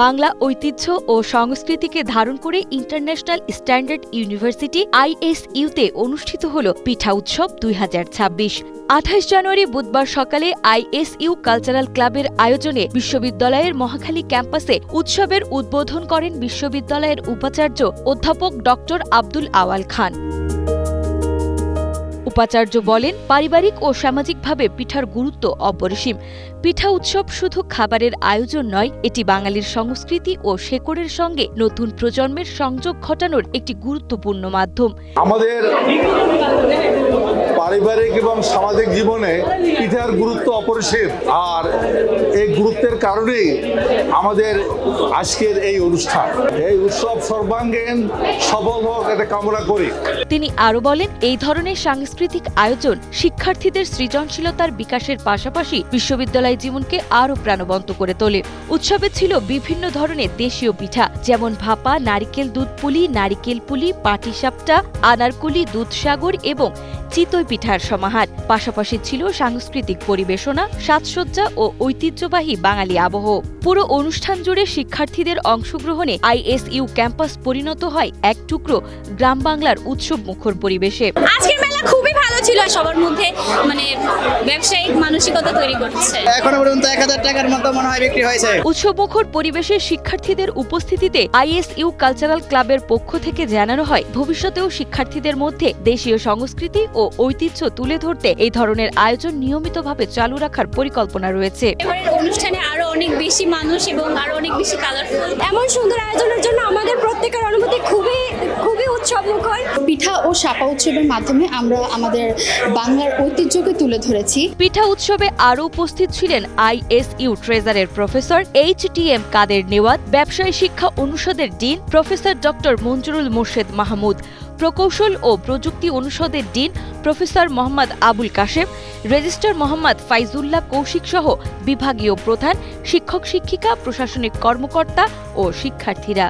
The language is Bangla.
বাংলা ঐতিহ্য ও সংস্কৃতিকে ধারণ করে ইন্টারন্যাশনাল স্ট্যান্ডার্ড ইউনিভার্সিটি আইএসইউতে অনুষ্ঠিত হল পিঠা উৎসব দুই হাজার ছাব্বিশ। আঠাশ জানুয়ারি বুধবার সকালে আইএসইউ কালচারাল ক্লাবের আয়োজনে বিশ্ববিদ্যালয়ের মহাখালী ক্যাম্পাসে উৎসবের উদ্বোধন করেন বিশ্ববিদ্যালয়ের উপাচার্য অধ্যাপক ডক্টর আব্দুল আওয়াল খান। উপাচার্য বলেন পারিবারিক ও সামাজিকভাবে পিঠার গুরুত্ব অপরিসীম। পিঠা উৎসব শুধু খাবারের আয়োজন নয় এটি বাঙালির সংস্কৃতি ও শেকড়ের সঙ্গে নতুন প্রজন্মের সংযোগ ঘটানোর একটি গুরুত্বপূর্ণ মাধ্যম। আমাদের পারিবারিক এবং সামাজিক জীবনে পিঠার গুরুত্ব অপরিসীম আর এই গুরুত্বের কারণেই আমাদের আজকের এই অনুষ্ঠান। এই উৎসব সর্বাঙ্গীন সফল হোক এটা কামনা করি। তিনি আরও বলেন এই ধরনের সাংস্কৃতিক আয়োজন শিক্ষার্থীদের সৃজনশীলতার বিকাশের পাশাপাশি বিশ্ববিদ্যালয় জীবনকে আরও প্রাণবন্ত করে তোলে। উৎসবে ছিল বিভিন্ন ধরনের দেশীয় পিঠা, যেমন ভাপা, নারিকেল দুধ পুলি, নারিকেল পুলি, পাটিসাপটা, আনারকুলি দুধসাগর এবং চিতই পিঠার সমাহার। পাশাপাশি ছিল সাংস্কৃতিক পরিবেশনা, সাজসজ্জা ও ঐতিহ্যবাহী বাঙালি আবহ। পুরো অনুষ্ঠান জুড়ে শিক্ষার্থীদের অংশগ্রহণে আইএসইউ ক্যাম্পাস পরিণত হয় এক টুকরো গ্রাম বাংলার উৎসব মুখর পরিবেশে। আজকের ছিল সবার মধ্যে মানে ব্যবসায়িক মানসিকতা তৈরি করছে। এখনও পর্যন্ত এক হাজার টাকার মতো মনে হয় বিক্রি হয়েছে। উৎসবমুখর পরিবেশে শিক্ষার্থীদের উপস্থিতিতে আইএসইউ কালচারাল ক্লাবের পক্ষ থেকে জানানো হয় ভবিষ্যতেও শিক্ষার্থীদের মধ্যে দেশীয় সংস্কৃতি ও ঐতিহ্য তুলে ধরতে এই ধরনের আয়োজন নিয়মিতভাবে চালু রাখার পরিকল্পনা রয়েছে। এবারের অনুষ্ঠানে বেশি মানুষ এবং আরও অনেক বেশি কালারফুল এমন সুন্দর আয়োজনের জন্য আমাদের প্রত্যেকের অনুভূতি খুবই খুবই উৎসব মুখর পিঠা ও সাপা উৎসবের মাধ্যমে আমরা আমাদের বাংলার ঐতিহ্যকে তুলে ধরেছি। পিঠা উৎসবে আরও উপস্থিত ছিলেন ISU ট্রেজারের professor H T M Kader নেওয়াত ব্যবসায় শিক্ষা অনুষদের dean professor doctor Manjurul Morshed Mahmud প্রকৌশল ও প্রযুক্তি অনুষদের dean professor Mohammad Abul Kashem registrar Mohammad Faizullah Kaushik সহ বিভাগীয় প্রধান শিক্ষক শিক্ষিকা প্রশাসনিক কর্মকর্তা ও শিক্ষার্থীরা।